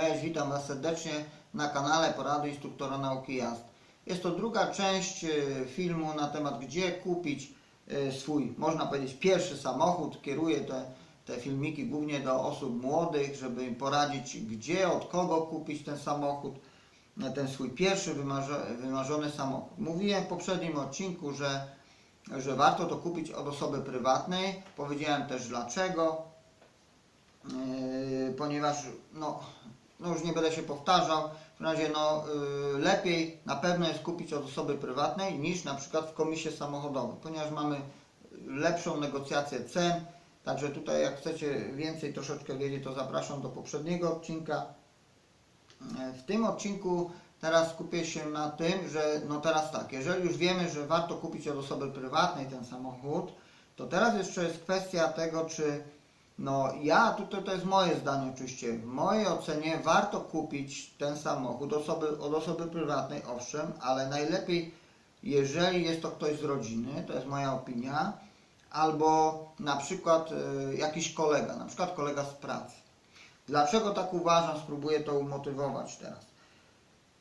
Cześć, witam Was serdecznie na kanale Porady Instruktora Nauki Jazd. Jest to druga część e, filmu na temat gdzie kupić e, swój, można powiedzieć, pierwszy samochód. Kieruję te, te filmiki głównie do osób młodych, żeby im poradzić gdzie, od kogo kupić ten samochód, e, ten swój pierwszy wymarzo- wymarzony samochód. Mówiłem w poprzednim odcinku, że, że warto to kupić od osoby prywatnej. Powiedziałem też dlaczego. Ponieważ no, no już nie będę się powtarzał, w razie no, yy, lepiej na pewno jest kupić od osoby prywatnej niż na przykład w komisie samochodowej, ponieważ mamy lepszą negocjację cen, także tutaj jak chcecie więcej troszeczkę wiedzieć, to zapraszam do poprzedniego odcinka. Yy, W tym odcinku teraz skupię się na tym, że no teraz tak, jeżeli już wiemy, że warto kupić od osoby prywatnej ten samochód, to teraz jeszcze jest kwestia tego, czy no ja, tutaj to jest moje zdanie oczywiście, w mojej ocenie warto kupić ten samochód osoby, od osoby prywatnej, owszem, ale najlepiej jeżeli jest to ktoś z rodziny, to jest moja opinia, albo na przykład y, jakiś kolega, na przykład kolega z pracy. Dlaczego tak uważam? Spróbuję to umotywować teraz.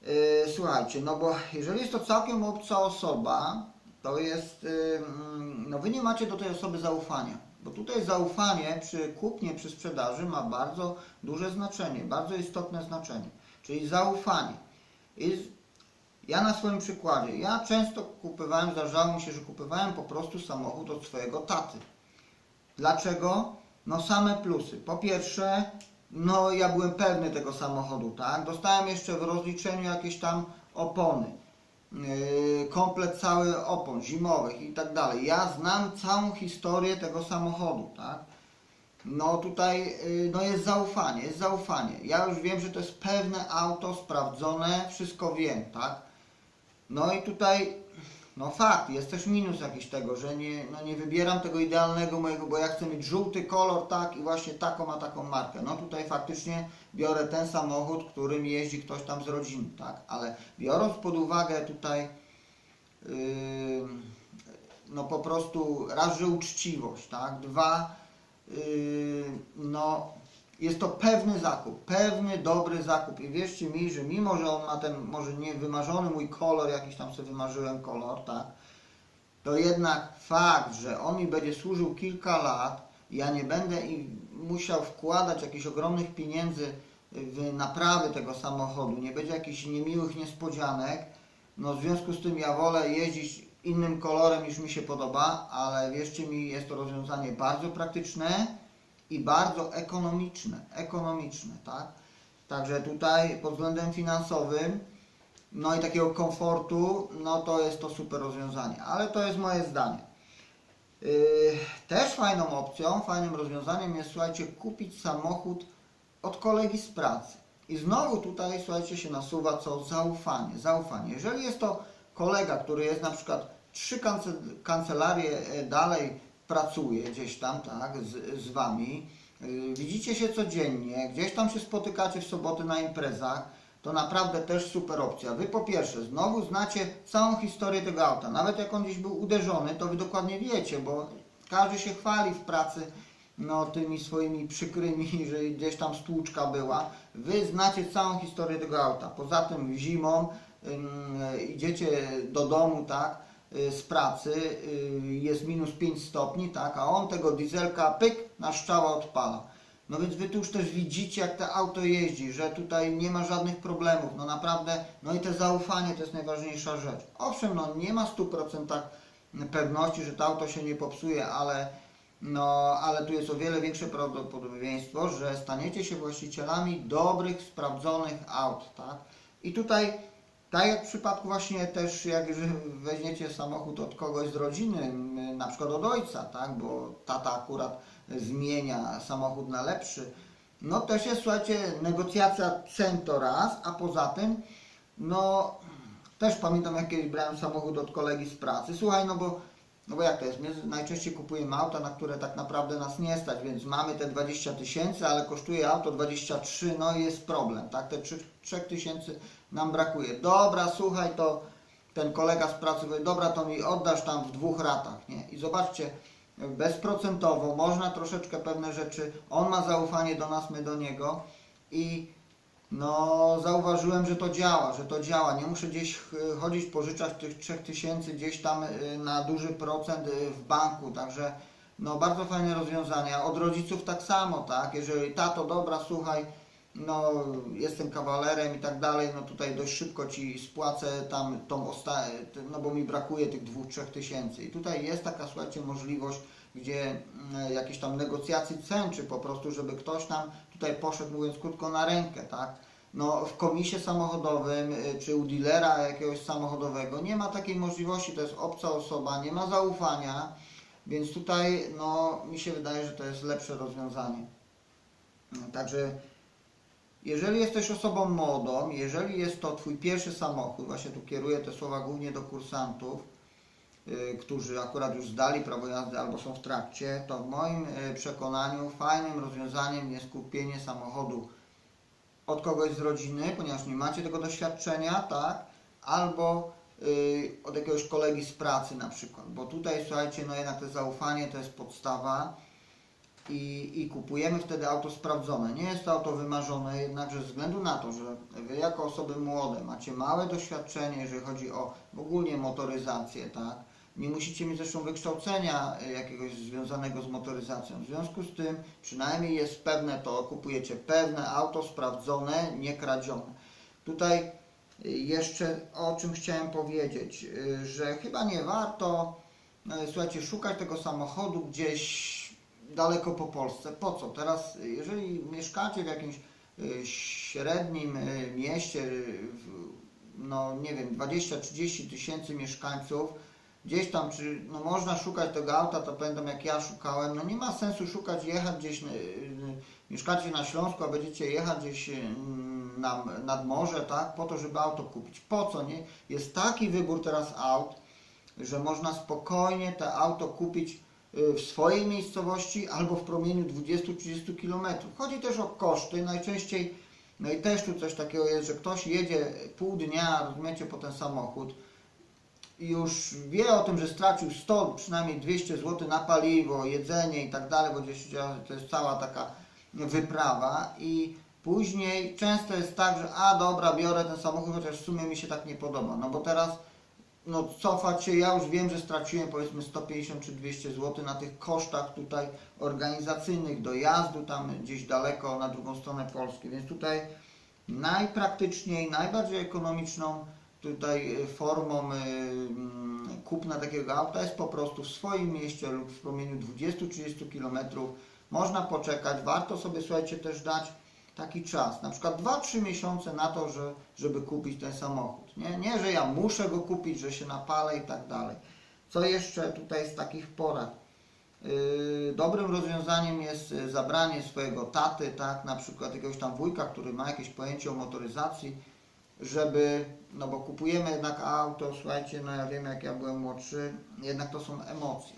Yy, słuchajcie, no bo jeżeli jest to całkiem obca osoba, to jest, mm, no wy nie macie do tej osoby zaufania, bo tutaj zaufanie przy kupnie, przy sprzedaży ma bardzo duże znaczenie, bardzo istotne znaczenie, czyli zaufanie. I ja na swoim przykładzie, ja często kupowałem, zdarzało mi się, że kupowałem po prostu samochód od swojego taty. Dlaczego? No same plusy. Po pierwsze, no ja byłem pewny tego samochodu, tak? Dostałem jeszcze w rozliczeniu jakieś tam opony, komplet cały opon zimowych i tak dalej. Ja znam całą historię tego samochodu, tak? No tutaj yy, no jest zaufanie, jest zaufanie. Ja już wiem, że to jest pewne auto, sprawdzone, wszystko wiem, tak? No i tutaj no fakt, jest też minus jakiś tego, że nie, no nie wybieram tego idealnego mojego, bo ja chcę mieć żółty kolor, tak, i właśnie taką a taką markę. No tutaj faktycznie biorę ten samochód, którym jeździ ktoś tam z rodziny, tak, ale biorąc pod uwagę tutaj yy, no po prostu raz, że uczciwość, tak, dwa, yy, no jest to pewny zakup, pewny, dobry zakup. I wierzcie mi, że mimo, że on ma ten może nie wymarzony mój kolor, jakiś tam sobie wymarzyłem kolor, tak, to jednak fakt, że on mi będzie służył kilka lat, ja nie będę musiał wkładać jakichś ogromnych pieniędzy w naprawy tego samochodu, nie będzie jakichś niemiłych niespodzianek, no w związku z tym ja wolę jeździć innym kolorem niż mi się podoba, ale wierzcie mi, jest to rozwiązanie bardzo praktyczne, i bardzo ekonomiczne, ekonomiczne, tak? Także tutaj pod względem finansowym, no i takiego komfortu, no to jest to super rozwiązanie, ale to jest moje zdanie. Yy, też fajną opcją, fajnym rozwiązaniem jest, słuchajcie, kupić samochód od kolegi z pracy. I znowu tutaj, słuchajcie, się nasuwa co? Zaufanie, zaufanie. Jeżeli jest to kolega, który jest na przykład trzy kance- kancelarie e, dalej pracuje gdzieś tam, tak, z, z wami, yy, widzicie się codziennie, gdzieś tam się spotykacie w soboty na imprezach, to naprawdę też super opcja. Wy po pierwsze, znowu znacie całą historię tego auta. Nawet jak on gdzieś był uderzony, to wy dokładnie wiecie, bo każdy się chwali w pracy no, tymi swoimi przykrymi, że gdzieś tam stłuczka była. Wy znacie całą historię tego auta. Poza tym zimą ym, idziecie do domu, tak, y, z pracy, y, jest minus 5 stopni, tak, a on tego dieselka pyk na szczała odpala. No więc wy tu już też widzicie, jak to auto jeździ, że tutaj nie ma żadnych problemów. No naprawdę, no i te zaufanie to jest najważniejsza rzecz. Owszem, no nie ma w 100% pewności, że to auto się nie popsuje, ale, no, ale tu jest o wiele większe prawdopodobieństwo, że staniecie się właścicielami dobrych, sprawdzonych aut, tak? I tutaj, tak jak w przypadku właśnie też, jak weźmiecie samochód od kogoś z rodziny, na przykład od ojca, tak? Bo tata akurat zmienia samochód na lepszy, no też jest, słuchajcie, negocjacja cen to raz, a poza tym, no też pamiętam jak kiedyś brałem samochód od kolegi z pracy, słuchaj, no bo, no bo jak to jest, my najczęściej kupujemy auta, na które tak naprawdę nas nie stać, więc mamy te 20 tysięcy, ale kosztuje auto 23, no i jest problem, tak, te 3, 3 tysięcy nam brakuje. Dobra, słuchaj, to ten kolega z pracy mówi, dobra, to mi oddasz tam w dwóch ratach, nie? I zobaczcie, bezprocentowo, można troszeczkę pewne rzeczy, on ma zaufanie do nas, my do niego i no zauważyłem, że to działa, że to działa. Nie muszę gdzieś ch- chodzić, pożyczać tych 3000 gdzieś tam y, na duży procent y, w banku, także no bardzo fajne rozwiązania. Od rodziców tak samo, tak? Jeżeli tato, dobra, słuchaj, no jestem kawalerem i tak dalej, no tutaj dość szybko ci spłacę tam tą osta- no bo mi brakuje tych dwóch, trzech tysięcy. I tutaj jest taka, słuchajcie, możliwość, gdzie mm, jakieś tam negocjacji cen, czy po prostu, żeby ktoś tam tutaj poszedł, mówiąc krótko, na rękę, tak? No w komisie samochodowym, y, czy u dealera jakiegoś samochodowego nie ma takiej możliwości, to jest obca osoba, nie ma zaufania, więc tutaj, no mi się wydaje, że to jest lepsze rozwiązanie. Także jeżeli jesteś osobą młodą, jeżeli jest to Twój pierwszy samochód, właśnie tu kieruję te słowa głównie do kursantów, y, którzy akurat już zdali prawo jazdy albo są w trakcie, to w moim y, przekonaniu fajnym rozwiązaniem jest kupienie samochodu od kogoś z rodziny, ponieważ nie macie tego doświadczenia, tak? Albo y, od jakiegoś kolegi z pracy na przykład, bo tutaj słuchajcie, no jednak to zaufanie to jest podstawa i, i kupujemy wtedy auto sprawdzone. Nie jest to auto wymarzone, jednakże ze względu na to, że Wy jako osoby młode macie małe doświadczenie, jeżeli chodzi o ogólnie motoryzację, tak? Nie musicie mieć zresztą wykształcenia y, jakiegoś związanego z motoryzacją. W związku z tym przynajmniej jest pewne to, kupujecie pewne auto sprawdzone, nie kradzione. Tutaj y, jeszcze o czym chciałem powiedzieć, y, że chyba nie warto, słuchajcie, szukać tego samochodu gdzieś daleko po Polsce. Po co? Teraz, jeżeli mieszkacie w jakimś y, średnim y, mieście, y, no nie wiem, 20-30 tysięcy mieszkańców, gdzieś tam, czy no można szukać tego auta, to pamiętam jak ja szukałem, no nie ma sensu szukać, jechać gdzieś, mieszkacie na Śląsku, a będziecie jechać gdzieś na, nad morze, tak, po to, żeby auto kupić. Po co, nie? Jest taki wybór teraz aut, że można spokojnie te auto kupić w swojej miejscowości albo w promieniu 20-30 km. Chodzi też o koszty. Najczęściej, no i też tu coś takiego jest, że ktoś jedzie pół dnia, rozumiecie, po ten samochód i już wie o tym, że stracił 100, przynajmniej 200 zł na paliwo, jedzenie i tak dalej, bo gdzieś to jest cała taka wyprawa i później często jest tak, że a dobra, biorę ten samochód, chociaż w sumie mi się tak nie podoba, no bo teraz no cofać się, ja już wiem, że straciłem powiedzmy 150 czy 200 zł na tych kosztach tutaj organizacyjnych, dojazdu tam gdzieś daleko na drugą stronę Polski, więc tutaj najpraktyczniej, najbardziej ekonomiczną tutaj y, formą y, mm, kupna takiego auta jest po prostu w swoim mieście lub w promieniu 20-30 km można poczekać, warto sobie słuchajcie też dać taki czas, na przykład 2-3 miesiące na to, że, żeby kupić ten samochód. Nie? nie, że ja muszę go kupić, że się napalę i tak dalej. Co jeszcze tutaj z takich porad? Yy, Dobrym rozwiązaniem jest y, zabranie swojego taty, tak, na przykład jakiegoś tam wujka, który ma jakieś pojęcie o motoryzacji, żeby, no bo kupujemy jednak auto, słuchajcie, no ja wiem jak ja byłem młodszy, jednak to są emocje.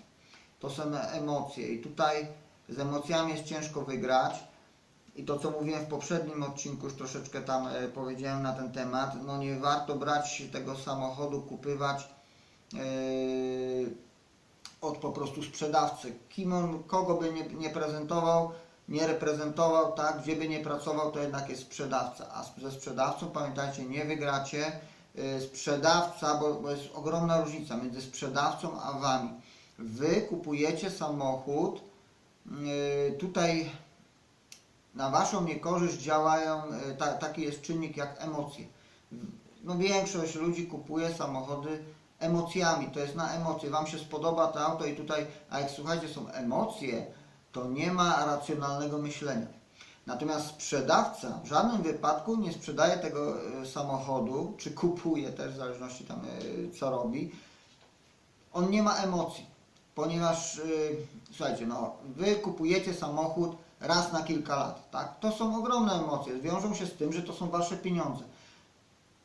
To są emocje i tutaj z emocjami jest ciężko wygrać. I to, co mówiłem w poprzednim odcinku, już troszeczkę tam e, powiedziałem na ten temat, no nie warto brać tego samochodu, kupywać e, od po prostu sprzedawcy. Kim on, kogo by nie, nie prezentował, nie reprezentował, tak, gdzie by nie pracował, to jednak jest sprzedawca. A ze sprzedawcą, pamiętajcie, nie wygracie. E, Sprzedawca, bo, bo jest ogromna różnica między sprzedawcą a wami. Wy kupujecie samochód, tutaj na Waszą niekorzyść działają, e, ta, taki jest czynnik jak emocje. No większość ludzi kupuje samochody emocjami, to jest na emocje. Wam się spodoba to auto i tutaj, a jak słuchajcie, są emocje, to nie ma racjonalnego myślenia. Natomiast sprzedawca w żadnym wypadku nie sprzedaje tego e, samochodu, czy kupuje też, w zależności tam e, co robi, on nie ma emocji, ponieważ słuchajcie, no, wy kupujecie samochód raz na kilka lat, tak? To są ogromne emocje, wiążą się z tym, że to są wasze pieniądze.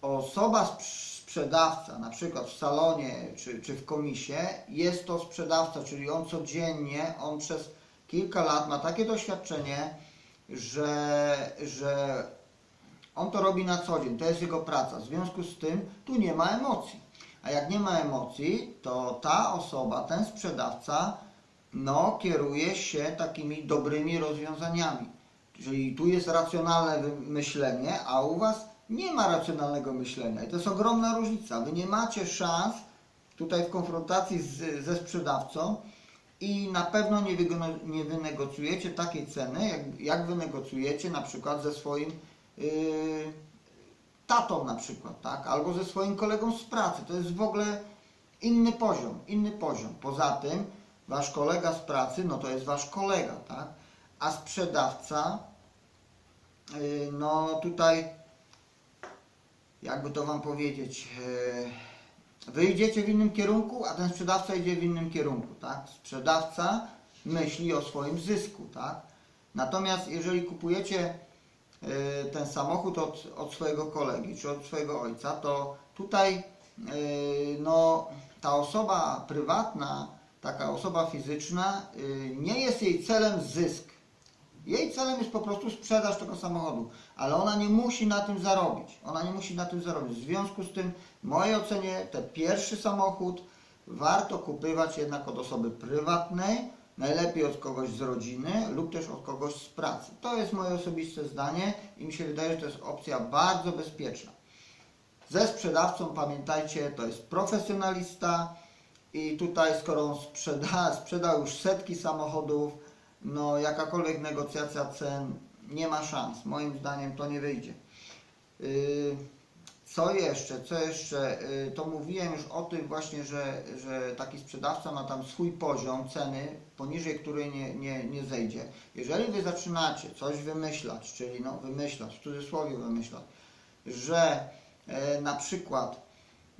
Osoba sprz- sprzedawca, na przykład w salonie czy, czy w komisie, jest to sprzedawca, czyli on codziennie, on przez kilka lat ma takie doświadczenie, że, że on to robi na co dzień, to jest jego praca. W związku z tym tu nie ma emocji. A jak nie ma emocji, to ta osoba, ten sprzedawca, no, kieruje się takimi dobrymi rozwiązaniami. Czyli tu jest racjonalne myślenie, a u Was nie ma racjonalnego myślenia. I to jest ogromna różnica. Wy nie macie szans tutaj w konfrontacji z, ze sprzedawcą i na pewno nie, nie wynegocjujecie takiej ceny, jak, jak wynegocjujecie na przykład ze swoim yy, tatą na przykład, tak? Albo ze swoim kolegą z pracy. To jest w ogóle inny poziom, inny poziom. Poza tym wasz kolega z pracy, no to jest wasz kolega, tak? A sprzedawca, yy, no tutaj, jakby to wam powiedzieć, yy, wy idziecie w innym kierunku, a ten sprzedawca idzie w innym kierunku, tak? Sprzedawca myśli o swoim zysku, tak? Natomiast jeżeli kupujecie y, ten samochód od, od swojego kolegi czy od swojego ojca, to tutaj y, no, ta osoba prywatna, taka osoba fizyczna, y, nie jest jej celem zysk. Jej celem jest po prostu sprzedaż tego samochodu, ale ona nie musi na tym zarobić. Ona nie musi na tym zarobić. W związku z tym, w mojej ocenie, ten pierwszy samochód warto kupywać jednak od osoby prywatnej, najlepiej od kogoś z rodziny lub też od kogoś z pracy. To jest moje osobiste zdanie i mi się wydaje, że to jest opcja bardzo bezpieczna. Ze sprzedawcą pamiętajcie, to jest profesjonalista i tutaj skoro on sprzeda, sprzedał już setki samochodów, no jakakolwiek negocjacja cen nie ma szans. Moim zdaniem to nie wyjdzie. Yy, Co jeszcze? Co jeszcze? Yy, To mówiłem już o tym właśnie, że, że taki sprzedawca ma tam swój poziom ceny, poniżej której nie, nie, nie zejdzie. Jeżeli Wy zaczynacie coś wymyślać, czyli no wymyślać, w cudzysłowie wymyślać, że e, na przykład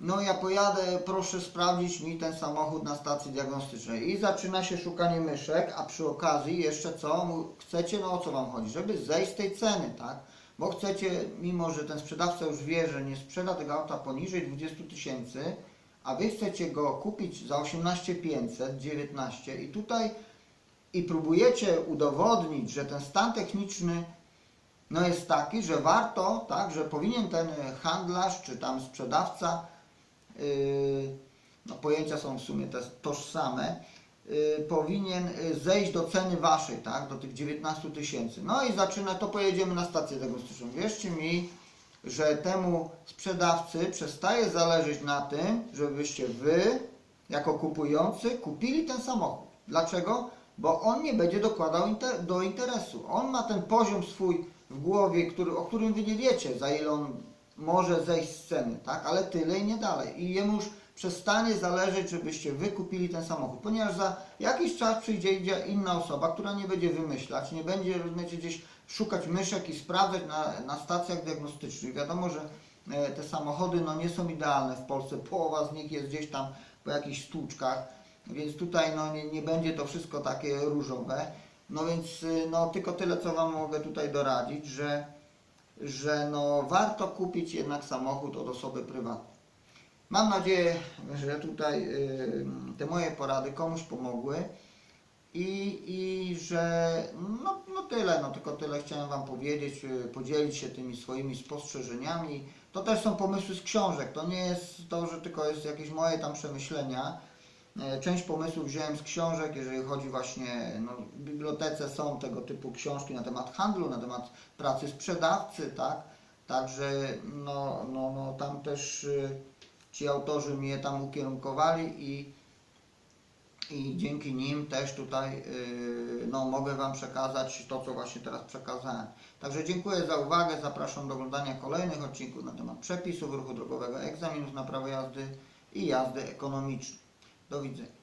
no ja pojadę, proszę sprawdzić mi ten samochód na stacji diagnostycznej. I zaczyna się szukanie myszek, a przy okazji jeszcze co? Chcecie, no o co Wam chodzi? Żeby zejść z tej ceny, tak? Bo chcecie, mimo że ten sprzedawca już wie, że nie sprzeda tego auta poniżej 20 tysięcy, a Wy chcecie go kupić za 18 500, 19 i tutaj i próbujecie udowodnić, że ten stan techniczny no jest taki, że warto, tak, że powinien ten handlarz czy tam sprzedawca, no pojęcia są w sumie te tożsame, yy, powinien yy, zejść do ceny waszej, tak, do tych 19 tysięcy. No i zaczyna, to pojedziemy na stację diagnostyczną. Wierzcie mi, że temu sprzedawcy przestaje zależeć na tym, żebyście wy, jako kupujący, kupili ten samochód. Dlaczego? Bo on nie będzie dokładał inter- do interesu. On ma ten poziom swój w głowie, który, o którym wy nie wiecie, za ile on może zejść z ceny, tak? Ale tyle i nie dalej. I jemu już przestanie zależeć, żebyście wy kupili ten samochód, ponieważ za jakiś czas przyjdzie inna osoba, która nie będzie wymyślać, nie będzie, rozumiecie, gdzieś szukać myszek i sprawdzać na, na stacjach diagnostycznych. Wiadomo, że e, te samochody no, nie są idealne w Polsce, połowa z nich jest gdzieś tam po jakichś stłuczkach, więc tutaj no, nie, nie będzie to wszystko takie różowe. No więc y, no, tylko tyle, co Wam mogę tutaj doradzić, że, że no, warto kupić jednak samochód od osoby prywatnej. Mam nadzieję, że tutaj y, te moje porady komuś pomogły i, i że no, no tyle, no tylko tyle chciałem Wam powiedzieć, y, podzielić się tymi swoimi spostrzeżeniami. To też są pomysły z książek, to nie jest to, że tylko jest jakieś moje tam przemyślenia. E, Część pomysłów wziąłem z książek, jeżeli chodzi właśnie, no, w bibliotece są tego typu książki na temat handlu, na temat pracy sprzedawcy, tak? Także no, no, no tam też y, ci autorzy mnie tam ukierunkowali i, i dzięki nim też tutaj y, no, mogę Wam przekazać to, co właśnie teraz przekazałem. Także dziękuję za uwagę, zapraszam do oglądania kolejnych odcinków na temat przepisów ruchu drogowego, egzaminów na prawo jazdy i jazdy ekonomicznej. Do widzenia.